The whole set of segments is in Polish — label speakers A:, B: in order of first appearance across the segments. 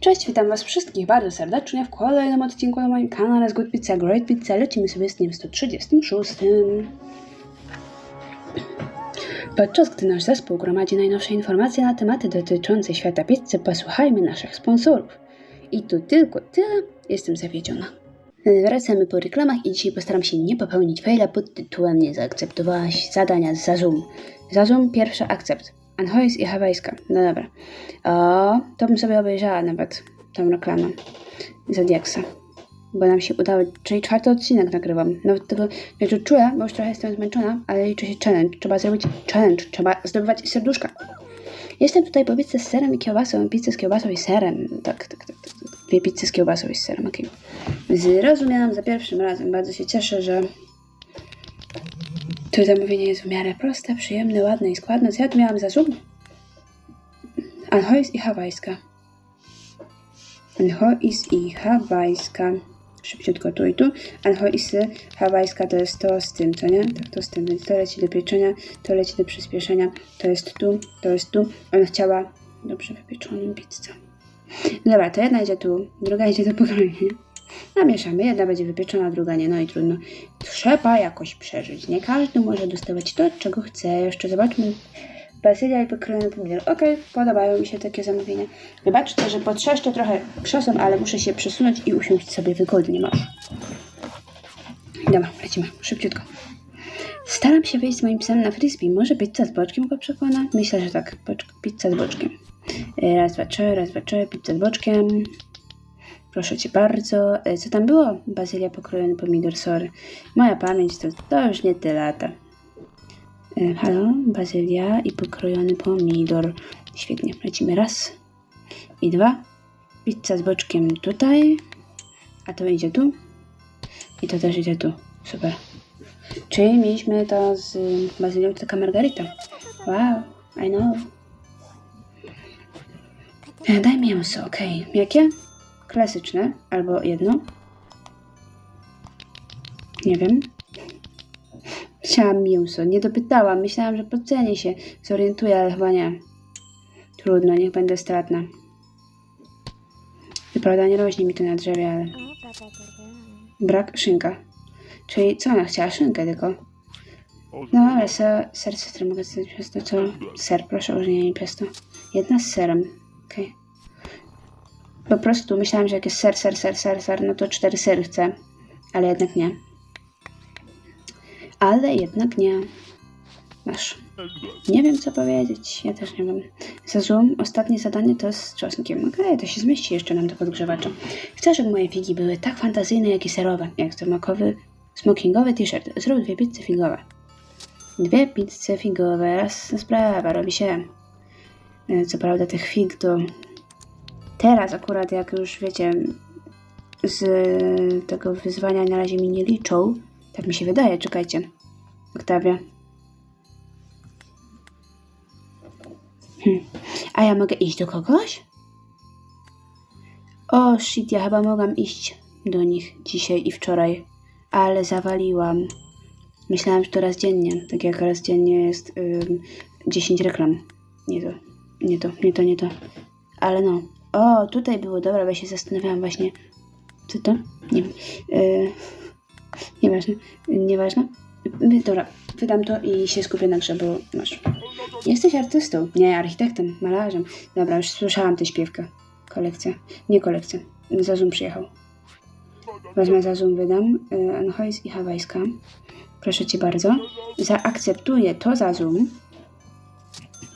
A: Cześć, witam was wszystkich bardzo serdecznie w kolejnym odcinku na moim kanale z Good Pizza Great Pizza. Lecimy sobie z dniem 136. Podczas gdy nasz zespół gromadzi najnowsze informacje na tematy dotyczące świata pizzy, posłuchajmy naszych sponsorów. I tu tylko tyle, jestem zawiedziona. Wracamy po reklamach i dzisiaj postaram się nie popełnić faila pod tytułem Nie zaakceptowałaś zadania z Zazum. Zazum, pierwszy akcept. Anchois i hawajska. No dobra. O, to bym sobie obejrzała nawet tą reklamę Zodiaksa. Bo nam się udało, czyli czwarty odcinek nagrywam. Nawet tego nie to czuję, bo już trochę jestem zmęczona, ale liczy się challenge. Trzeba zrobić challenge, trzeba zdobywać serduszka. Jestem tutaj po pizzę z serem i kiełbasą, pizzę z kiełbasą i serem. Tak, tak, tak, tak. tak. Dwie pizze z kiełbasą i z serem, okej. Zrozumiałam za pierwszym razem. Bardzo się cieszę, że to zamówienie jest w miarę proste, przyjemne, ładne i składne. Tu miałam za zoom? Anchois i hawajska. Anchois i hawajska. Szybciutko tu i tu. Anchoisy, hawajska to jest to z tym, co nie? Tak, to z tym. Więc to leci do pieczenia, to leci do przyspieszenia. To jest tu, to jest tu. Ona chciała dobrze wypieczoną pizzę. Dobra, to jedna idzie tu, druga idzie do pokrojenia. Namieszamy, jedna będzie wypieczona, druga nie, no i trudno. Trzeba jakoś przeżyć. Nie każdy może dostawać to, czego chce. Jeszcze zobaczmy. Bazylia i pokrojony pomidor. Okej, podobają mi się takie zamówienia. Wybaczcie, że potrzeszczę trochę krzesłem, ale muszę się przesunąć i usiąść sobie wygodnie. Masz. Dobra, lecimy. Szybciutko. Staram się wyjść z moim psem na frisbee. Może pizza z boczkiem go przekona? Myślę, że tak. Pizza z boczkiem. Raz, dwa, trzy, raz, dwa, trzy. Pizza z boczkiem. Proszę cię bardzo. E, Co tam było? Bazylia, pokrojony pomidor, sorry. Moja pamięć to, to już nie te lata. E, Halo, bazylia i pokrojony pomidor. Świetnie, lecimy raz i dwa. Pizza z boczkiem tutaj, a to idzie tu i to też idzie tu. Super. Czyli mieliśmy to z bazylią, to taka margarita. Wow, I know. E, Daj mięso, okej. Jakie? Klasyczne, albo jedno. Nie wiem. Chciałam mięso. Nie dopytałam. Myślałam, że po cenie się zorientuję, ale chyba nie. Trudno, niech będę stratna. I prawda, nie rośnie mi to na drzewie, ale... Brak szynka. Czyli co ona chciała? Szynkę tylko. No, ale ser, ser cytry mogę zrobić pesto. Co? Ser, proszę o użycie pesto. Jedna z serem. Okej. Po prostu myślałam, że jak jest ser, ser, ser, ser, ser, no to cztery sery chcę. Ale jednak nie. Ale jednak nie. Masz. Nie wiem, co powiedzieć. Ja też nie wiem. Za zoom, ostatnie zadanie to z czosnkiem. Okej, to się zmieści jeszcze nam do podgrzewacza. Chcę, żeby moje figi były tak fantazyjne, jak i serowe. Jak smokowy, smokingowy t-shirt. Zrób dwie pizze figowe. Dwie pizze figowe. Raz sprawa, robi się. E, Co prawda tych fig to teraz akurat, jak już wiecie, z tego wyzwania na razie mi nie liczą. Tak mi się wydaje, czekajcie. Oktawia. Hm. A ja mogę iść do kogoś? O, shit, ja chyba mogłam iść do nich dzisiaj i wczoraj, ale zawaliłam. Myślałam, że to raz dziennie, tak jak raz dziennie jest ym, 10 reklam. Nie to, nie to, nie to, nie to. Ale no. O, tutaj było, dobra, bo ja się zastanawiałam właśnie. Co to? Nie wiem. Yy, nieważne, nieważne. Y, Dobra, wydam to i się skupię na grze, bo masz. Jesteś artystą. Nie, architektem, malarzem. Dobra, już słyszałam tę śpiewkę. Kolekcja. Nie kolekcja. Zazum przyjechał. Wezmę Zazum, wydam. Y, Anchois i hawajska. Proszę cię bardzo. Zaakceptuję to Zazum.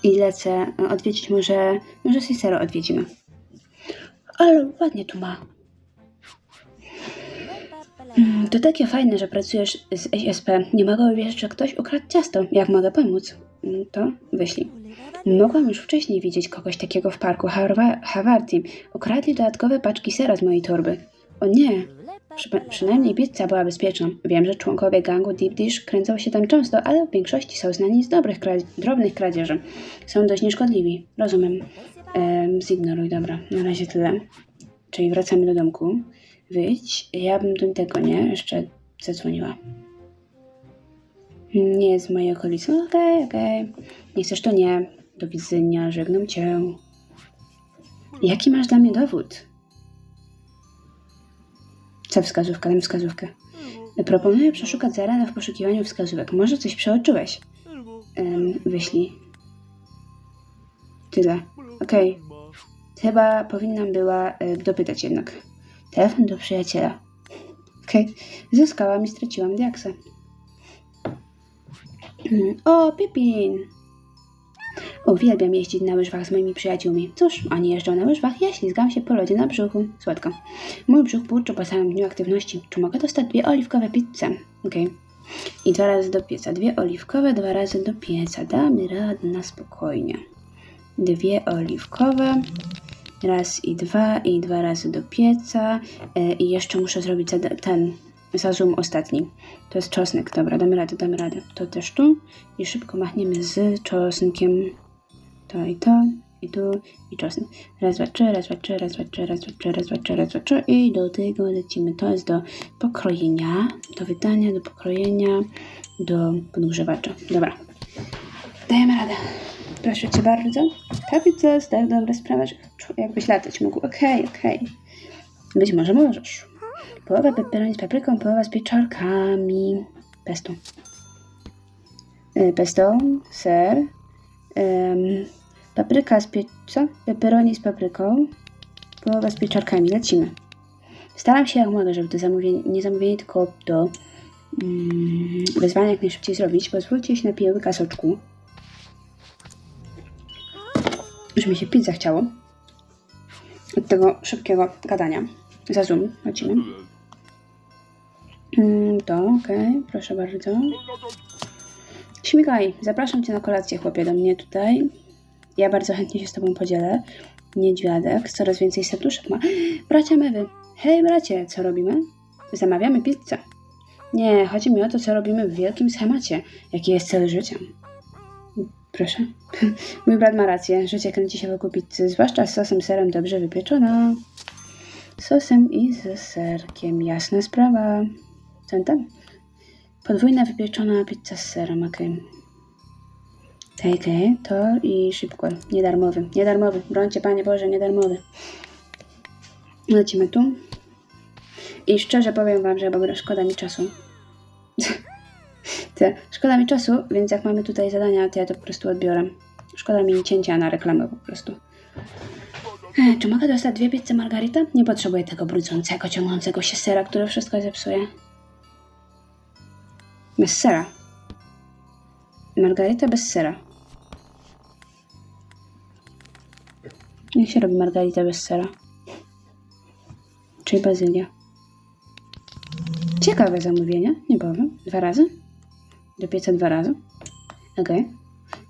A: I lecę odwiedzić może... Może Cicero odwiedzimy. Ale ładnie tu ma. Mm, To takie fajne, że pracujesz z SSP. Nie mogę uwierzyć, że ktoś ukradł ciasto. Jak mogę pomóc? Mm, To wyślij. Mogłam już wcześniej widzieć kogoś takiego w parku Havarti. Ukradli dodatkowe paczki sera z mojej torby. O nie! Przy, przynajmniej pizza była bezpieczna. Wiem, że członkowie gangu Deep Dish kręcą się tam często, ale w większości są znani z dobrych, drobnych kradzieży. Są dość nieszkodliwi. Rozumiem. Ehm, zignoruj, dobra. Na razie tyle. Czyli wracamy do domku. Wyjdź. Ja bym do tego, nie? Jeszcze zadzwoniła. Nie jest w mojej okolicy. Okej, okej. Nie chcesz, to nie. Do widzenia. Żegnam cię. Jaki masz dla mnie dowód? Co wskazówka? Dam wskazówkę. Proponuję przeszukać Zarana w poszukiwaniu wskazówek. Może coś przeoczyłeś? Em, wyślij. Tyle. Okej. Chyba powinnam była e, dopytać jednak. Telefon do przyjaciela. Okej. Zyskałam i straciłam diaksę. Mm, O, Pipin! Uwielbiam jeździć na łyżwach z moimi przyjaciółmi. Cóż, oni jeżdżą na łyżwach, ja ślizgam się po lodzie na brzuchu. Słodko. Mój brzuch burczy po całym dniu aktywności. Czy mogę dostać dwie oliwkowe pizze? Okej. I dwa razy do pieca. Dwie oliwkowe, dwa razy do pieca. Damy radę na spokojnie. Dwie oliwkowe. Raz i dwa, i dwa razy do pieca. E, I jeszcze muszę zrobić ten zazum ostatni. To jest czosnek. Dobra, damy radę, damy radę. To też tu. I szybko machniemy z czosnkiem. To i to. I tu. I czosnek. Raz, dwa, trzy, raz, dwa, trzy, raz, dwa, trzy, raz, dwa, trzy, raz, dwa, trzy, raz, dwa, trzy. I do tego lecimy. To jest do pokrojenia, do wydania, do pokrojenia, do podgrzewacza. Dobra. Dajemy radę. Proszę cię bardzo. Ta pizza jest tak dobra sprawa, że jakbyś latać mógł. Okej, okej. Być może możesz. Połowa pepperoni z papryką, połowa z pieczarkami. Pesto. Y, Pesto, ser, em, papryka z pie... co? Pepperoni z papryką, połowa z pieczarkami. Lecimy. Staram się jak mogę, żeby to zamówienie, nie zamówienie, tylko to mm, wyzwanie jak najszybciej zrobić. Pozwólcie się napiję łyka soczku. Już mi się pić zachciało. Od tego szybkiego gadania. Za zoom. Lecimy. Mm, to, okej, proszę bardzo. Śmigaj, zapraszam cię na kolację, chłopie, do mnie tutaj. Ja bardzo chętnie się z tobą podzielę. Niedźwiadek, coraz więcej serduszek ma. Bracia Mewy, hej bracie, co robimy? Zamawiamy pizzę. Nie, chodzi mi o to, co robimy w wielkim schemacie. Jaki jest cel życia? Proszę. Mój brat ma rację, życie kręci się wokół pizzy, zwłaszcza z sosem serem dobrze wypieczona. Sosem i ze serkiem, jasna sprawa. Co tam? Podwójna wypieczona pizza z serem, okej. Okej, okej, to i szybko. Niedarmowy, niedarmowy. Brońcie, Panie Boże, niedarmowy. Lecimy tu. I szczerze powiem Wam, że ogóle szkoda mi czasu. Szkoda mi czasu, więc jak mamy tutaj zadania, to ja to po prostu odbiorę. Szkoda mi cięcia na reklamę po prostu. E, czy mogę dostać dwie pizze margarita? Nie potrzebuję tego brudzącego, ciągnącego się sera, który wszystko zepsuje. Bez sera. Margarita bez sera. Jak się robi margarita bez sera? Czyli bazylia. Ciekawe zamówienie, nie powiem. Dwa razy? Do pieca dwa razy? Okej.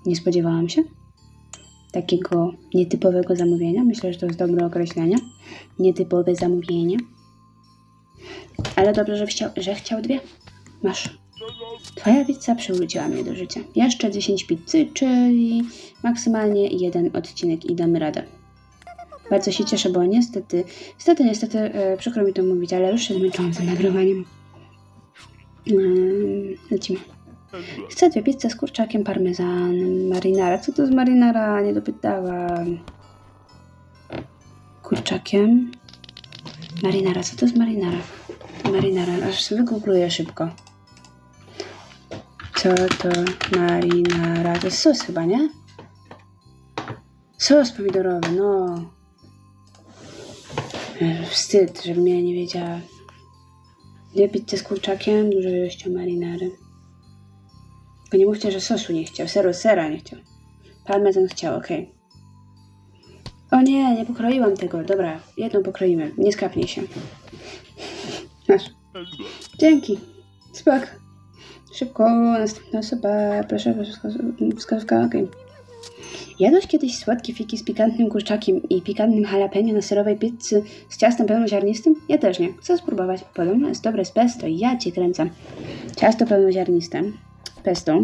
A: Nie spodziewałam się takiego nietypowego zamówienia. Myślę, że to jest dobre określenie. Nietypowe zamówienie. Ale dobrze, że chciał, że chciał dwie. Masz. Twoja pizza przywróciła mnie do życia. Jeszcze 10 pizzy, czyli maksymalnie jeden odcinek i damy radę. Bardzo się cieszę, bo niestety, niestety, niestety, e, przykro mi to mówić, ale już się zmęczyłam tym nagrywaniem. Ym, lecimy. Chcę dwie pizze z kurczakiem parmezanem, marinara. Co to z marinara? Nie dopytałam. Kurczakiem. Marinara. Co to z marinara? Marinara. Aż wygoogluję szybko. Co to marinara? To jest sos chyba, nie? Sos pomidorowy, no. Ech, Wstyd, żebym ja nie wiedziała. Dwie pizze z kurczakiem, dużą ilością marinary. Tylko nie mówcie, że sosu nie chciał, seru sera nie chciał. Parmezan chciał, okej. O nie, nie pokroiłam tego. Dobra, jedną pokroimy. Nie skapnij się. Masz. Dzięki. Spoko. Szybko, następna osoba. Proszę, proszę, wskaz- wskazówka, okej. Jadłeś kiedyś słodkie fiki z pikantnym kurczakiem i pikantnym jalapeno na serowej pizzy z ciastem pełnoziarnistym? Ja też nie. Chcę spróbować. Podobno jest dobre z pesto. Ja cię kręcę. Ciasto pełnoziarniste. Pesto.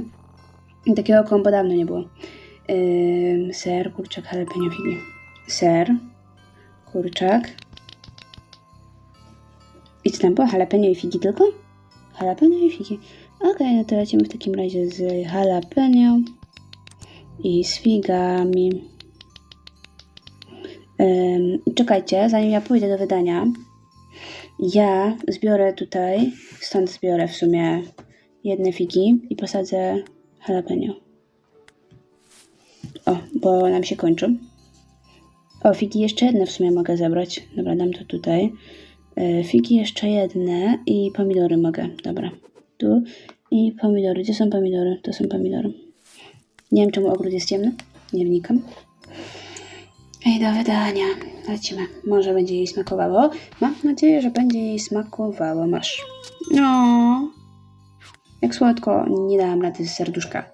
A: I takiego kombo dawno nie było. Ym, ser, kurczak, jalapeno, figi. Ser, kurczak. I co tam było? Jalapeno i figi tylko? Jalapeno i figi. Okej, no to lecimy w takim razie z jalapeno i z figami. Czekajcie, zanim ja pójdę do wydania, ja zbiorę tutaj, stąd zbiorę w sumie jedne figi i posadzę jalapeno. O, bo nam się kończą. O, figi jeszcze jedne w sumie mogę zebrać. Dobra, dam to tutaj. E, Figi jeszcze jedne i pomidory mogę. Dobra, tu. I pomidory. Gdzie są pomidory? To są pomidory. Nie wiem, czemu ogród jest ciemny. Nie wnikam. I do wydania. Lecimy. Może będzie jej smakowało. Mam nadzieję, że będzie jej smakowało. Masz. No. Jak słodko, nie dałam rady z serduszka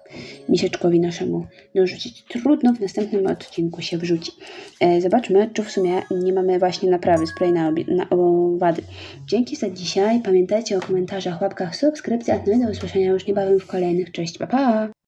A: misieczkowi naszemu dorzucić. Trudno w następnym odcinku się wrzuci. E, zobaczmy, czy w sumie nie mamy właśnie naprawy spray na, na owady. Dzięki za dzisiaj. Pamiętajcie o komentarzach, łapkach, subskrypcjach. No i do usłyszenia już niebawem w kolejnych. Cześć, pa pa!